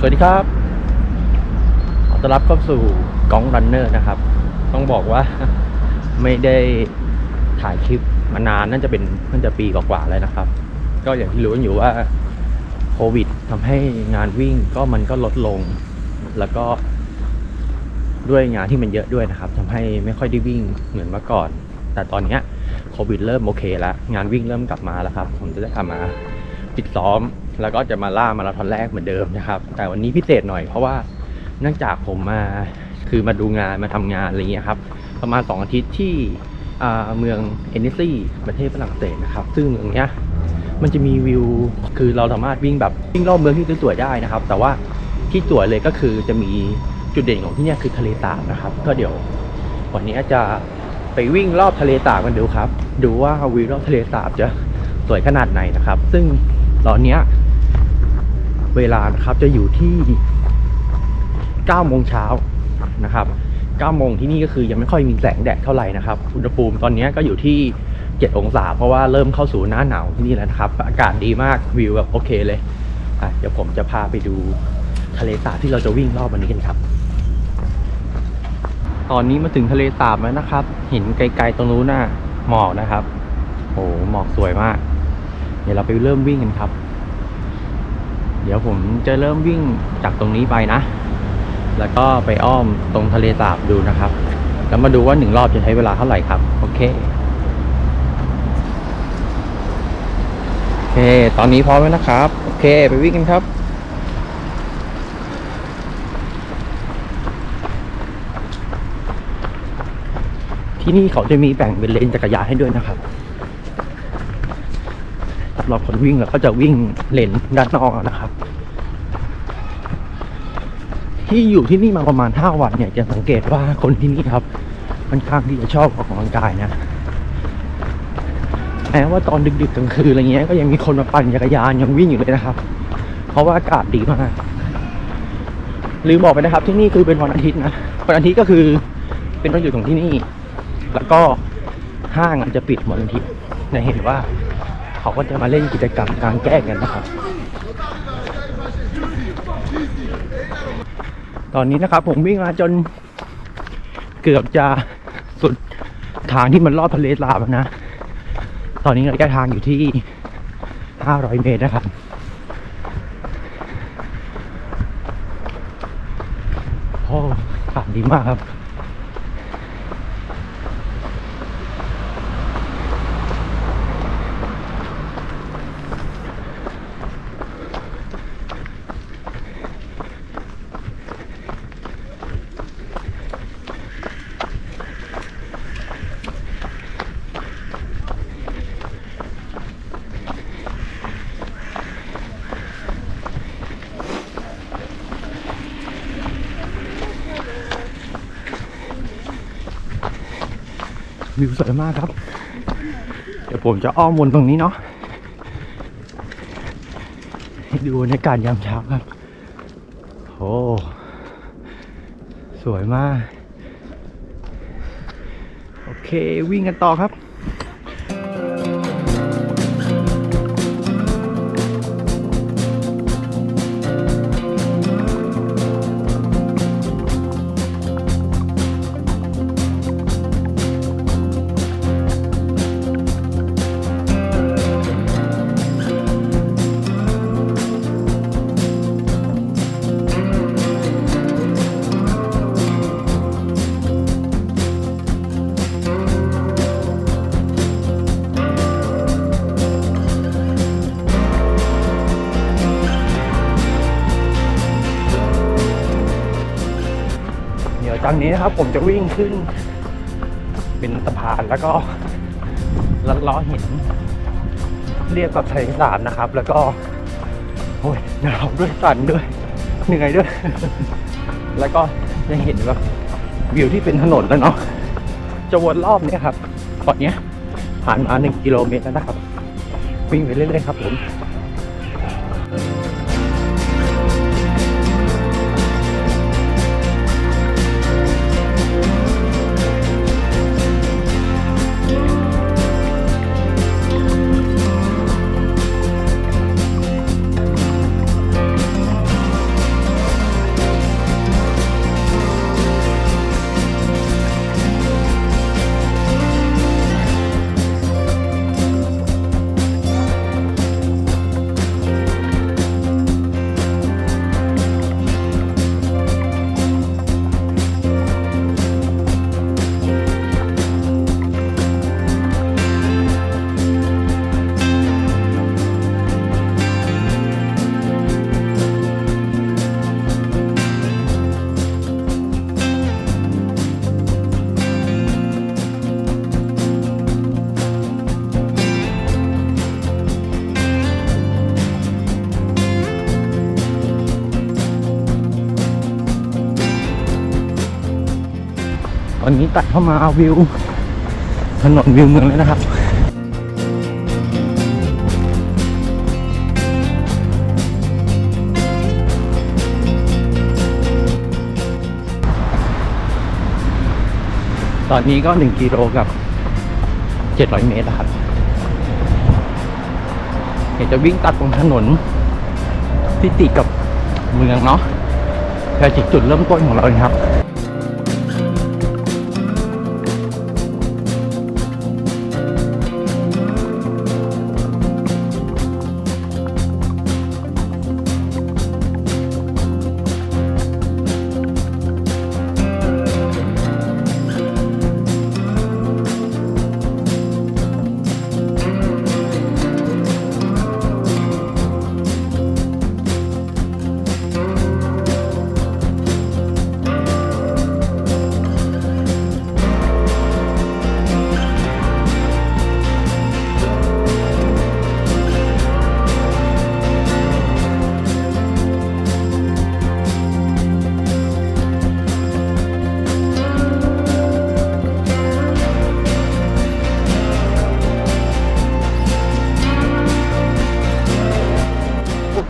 สวัสดีครับขอต้อนรับเข้าสู่กองรันเนอร์นะครับ ต้องบอกว่าไม่ได้ถ่ายคลิปมานานน่าจะเป็นน่าจะปีกว่าๆแล้วนะครับ ก็อย่างที่รู้กันอยู่ว่าโควิดทำให้งานวิ่งก็มันก็ลดลง แล้วก็ด้วยงานที่มันเยอะด้วยนะครับทำให้ไม่ค่อยได้วิ่งเหมือนเมื่อก่อน แต่ตอนนี้โควิดเริ่มโอเคแล้ว งานวิ่งเริ่มกลับมาแล้วครับ ผมจะได้กลับมาฟิตซ้อม แล้วก็จะมาล่ามาราธอนแรกเหมือนเดิมนะครับ แต่วันนี้พิเศษหน่อยเพราะว่าเนื่องจากผมมาคือมาดูงานมาทำงานอะไรเงี้ยครับ ประมาณ 2 อาทิตย์ที่เมืองเอนิซี่ประเทศฝรั่งเศสนะครับ ซึ่งเมืองเนี้ยมันจะมีวิวคือเราสามารถวิ่งแบบวิ่งรอบเมืองที่สวยๆได้นะครับ แต่ว่าที่สวยเลยก็คือจะมีจุดเด่นของที่เนี่ยคือทะเลสาบนะครับ ก็เดี๋ยว วันนี้จะไปวิ่งรอบทะเลสาบกันดูครับ ดูว่าวิวรอบทะเลสาบจะสวยขนาดไหนนะครับ ซึ่งตอนเนี้ย เวลานะครับจะอยู่ที่9โมงเช้านะครับ9โมงที่นี่ก็คือยังไม่ค่อยมีแสงแดดเท่าไหร่นะครับอุณหภูมิตอนนี้ก็อยู่ที่ 7 องศา เพราะว่าเริ่มเข้าสู่หน้าหนาวที่นี่แล้วนะครับ อากาศดีมากวิวแบบโอเคเลยอะเดี๋ยวผมจะพาไปดูทะเลสาบที่เราจะวิ่งรอบวันนี้กันครับ ตอนนี้มาถึงทะเลสาบแล้วนะครับ เห็นไกลๆตรงนู้นน่ะหมอกนะครับโอ้หมอกสวยมาก เดี๋ยวเราไปเริ่มวิ่งกันครับ เดี๋ยวผมจะเริ่มวิ่งจากตรงนี้ไปนะ แล้วก็ไปอ้อมตรงทะเลสาบดูนะครับ แล้วมาดูว่าหนึ่งรอบจะใช้เวลาเท่าไหร่ครับ โอเค โอเค ตอนนี้พร้อมแล้วนะครับ โอเค ไปวิ่งกันครับที่นี่เขาจะมีแบ่งเป็นเลนจักรยานให้ด้วยนะครับำหรับคนวิ่งแล้วก็จะวิ่งเลนด้านนอกนะครับ ที่อยู่ที่นี่มาประมาณ 5 วันเนี่ยจะสังเกตว่าคนที่นี่ครับค่อนข้างที่จะชอบออกกำลังกายนะแม้ว่าตอนดึกๆกลางคืนอะไรเงี้ยก็ยังมีคนมาปั่นจักรยานยังวิ่งอยู่เลยนะครับ เพราะว่าอากาศดีมากลืมบอกไปนะครับที่นี่คือเป็นวันอาทิตย์นะวันอาทิตย์ก็คือเป็นวันหยุดของที่นี่ แล้วก็ห้างอาจจะปิดวันอาทิตย์จะเห็นว่า เขาก็จะมาเล่นกิจกรรมกลางแจ้งกันนะครับ ตอนนี้นะครับผมวิ่งมาจนเกือบจะสุดทางที่มันลอดทะเลสาบนะ ตอนนี้ระยะทางอยู่ที่ 500 เมตรนะครับโอ้อากาศดีมากครับ วิวสวยมากครับ เดี๋ยวผมจะอ้อมวนตรงนี้เนาะดูบรรยากาศยามเช้าครับโอ้สวยมาก โอเควิ่งกันต่อครับ เดี๋ยวจากนี้นะครับ ผมจะวิ่งขึ้น เป็นสะพานแล้วก็ลัดล้อหินเรียกกับทะเลสาบนะครับ แล้วก็โอ้ยหนาวด้วยสั่นด้วยเหนื่อยด้วย แล้วก็จะเห็นแบบวิวที่เป็นถนนแล้วเนาะจะวนรอบเนี้ยครับตอนเนี้ยผ่านมาหนึ่งกิโลเมตรแล้วนะครับ วิ่งไปเรื่อยๆครับผม อนนี้ตัดเข้ามาวิวถนนวิวเมืองเลยนะครับตอนนี้ก็หนึ่งกิโลกับเจ็ดร้อยเมตรครับเห็นจะวิ่งตัดตรงถนน ที่ติดกับเมืองเนาะแค่จุดเริ่มต้นของเราเองครับ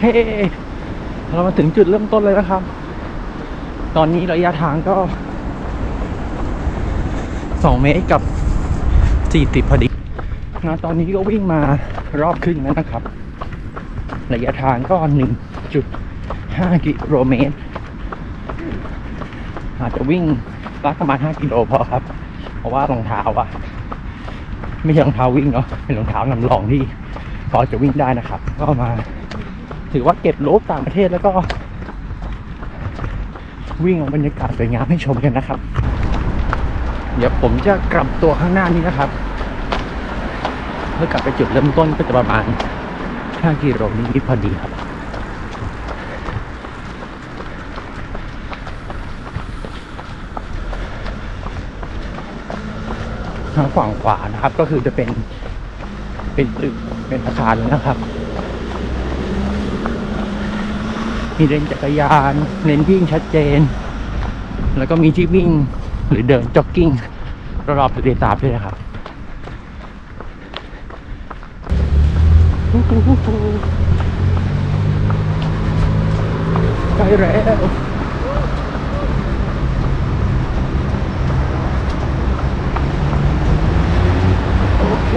เคเรามาถึงจุดเริ่มต้นเลยนะครับ ตอนนี้ระยะทางก็สองเมตรกับสี่สิบพอดีนะตอนนี้ก็วิ่งมารอบครึ่งแล้วนะครับ ระยะทางก็หนึ่งจุดห้ากิโลเมตร อาจจะวิ่งสักประมาณห้ากิโลพอครับ เพราะว่ารองเท้าอะไม่ใช่รองเท้าวิ่งเนาะเป็นรองเท้านำรองที่พอจะวิ่งได้นะครับ ก็มา ถือว่าเก็บรูปต่างประเทศแล้วก็ วิ่งเอาบรรยากาศสวยงามให้ชมกันนะครับ เดี๋ยวผมจะกลับตัวข้างหน้านี้นะครับ เพื่อกลับไปจุดเริ่มต้นก็จะประมาณ 5 กิโลนิดๆพอดีครับทางฝั่งขวานะครับก็คือจะเป็นเป็นตึกเป็นอาคารนะครับ มีเลนจักรยานเลนวิ่งชัดเจน แล้วก็มีที่วิ่งหรือเดินจ็อกกิ้งรอบๆทะเลสาบด้วยนะครับใกล้แล้วโอเค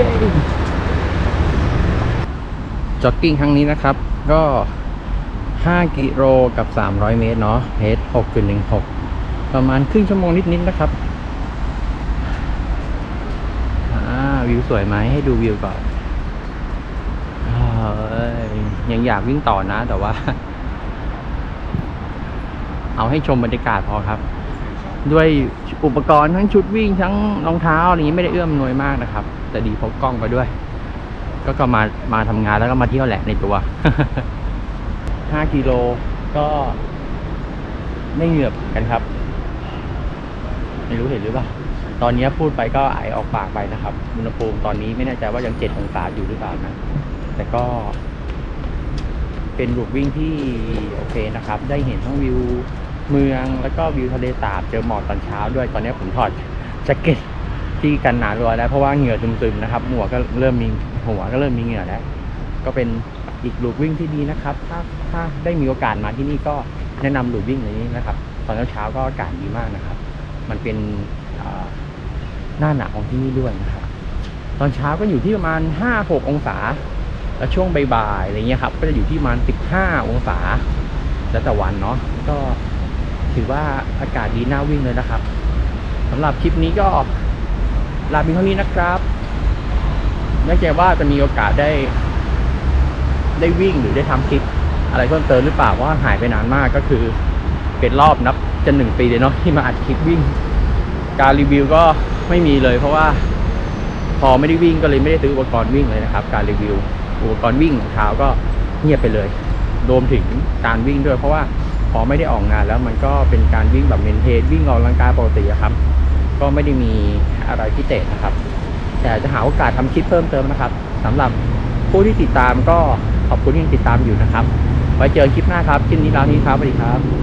จ็อกกิ้งครั้งนี้นะครับ ก็ 5 กิโลกับ 300 เมตรเนาะเฮด6.16 ประมาณครึ่งชั่วโมงนิดๆนะครับอ่าวิวสวยไหมให้ดูวิวก่อนยยังอยากวิ่งต่อนะ แต่ว่า เอาให้ชมบรรยากาศพอครับ ด้วยอุปกรณ์ทั้งชุดวิ่งทั้งรองเท้าอะไรนี้ไม่ได้เอื้อมหน่วยมากนะครับ แต่ดีพกกล้องไปด้วย ก็ก็มามาทำงานแล้วก็มาเที่ยวแหละในตัว 5 กิโลก็ไม่เหงือบกันครับ ไม่รู้เห็นหรือเปล่า ตอนนี้พูดไปก็ไอออกปากไปนะครับอุณหภูมิตอนนี้ไม่แน่ใจว่ายังเจ็ดองศาอยู่หรือเปล่านะ แต่ก็ เป็นรูปวิ่งที่โอเคนะครับ ได้เห็นทั้งวิวเมืองแล้วก็วิวทะเลสาบเจอหมอกตอนเช้าด้วยตอนนี้ผมถอดแจ็คเก็ตที่กันหนาวร้อยแล้วเพราะว่าเหงื่อซึมๆนะครับ หัวก็เริ่มมีหัวก็เริ่มมีเหงื่อแล้ว ก็เป็นอีกลูปวิ่งที่ดีนะครับ ถ้าถ้าได้มีโอกาสมาที่นี่ก็แนะนำลูปวิ่งนี้นะครับ ตอนเช้าก็อากาศดีมากนะครับ มันเป็นหน้าหนาวของที่นี่ด้วยนะครับ ตอนเช้าก็อยู่ที่ประมาณ 5-6 องศา แล้วช่วงบ่ายๆอะไรเงี้ยครับ ก็จะอยู่ที่ประมาณ 15 องศา แล้วแต่วันเนาะก็ถือว่าอากาศดีน่าวิ่งเลยนะครับสำหรับคลิปนี้ก็ลาเพียงเท่านี้นะครับไม่แน่ว่าจะมีโอกาสได้ ได้วิ่งหรือได้ทำคลิปอะไรเพิ่มเติมหรือเปล่าเพราะว่าหายไปนานมากก็คือ เป็นรอบนับจะหนึ่งปีเลยเนาะที่มาอัดคลิปวิ่ง การรีวิวก็ไม่มีเลย เพราะว่าพอไม่ได้วิ่งก็เลยไม่ได้ซื้ออุปกรณ์วิ่งเลยนะครับ การรีวิวอุปกรณ์วิ่งของเท้าก็เงียบไปเลยรวมถึงการวิ่งด้วย เพราะว่าพอไม่ได้ออกงานแล้วมันก็เป็นการวิ่งแบบเมนเทนวิ่งออกกำลังกายปกติครับ ก็ไม่ได้มีอะไรพิเศษนะครับ แต่จะหาโอกาสทำคลิปเพิ่มเติมนะครับสำหรับผู้ที่ติดตามก็ ขอบคุณที่ติดตามอยู่นะครับ ไว้เจอคลิปหน้าครับคลิปนี้ลานี้ครับสวัสดีครับ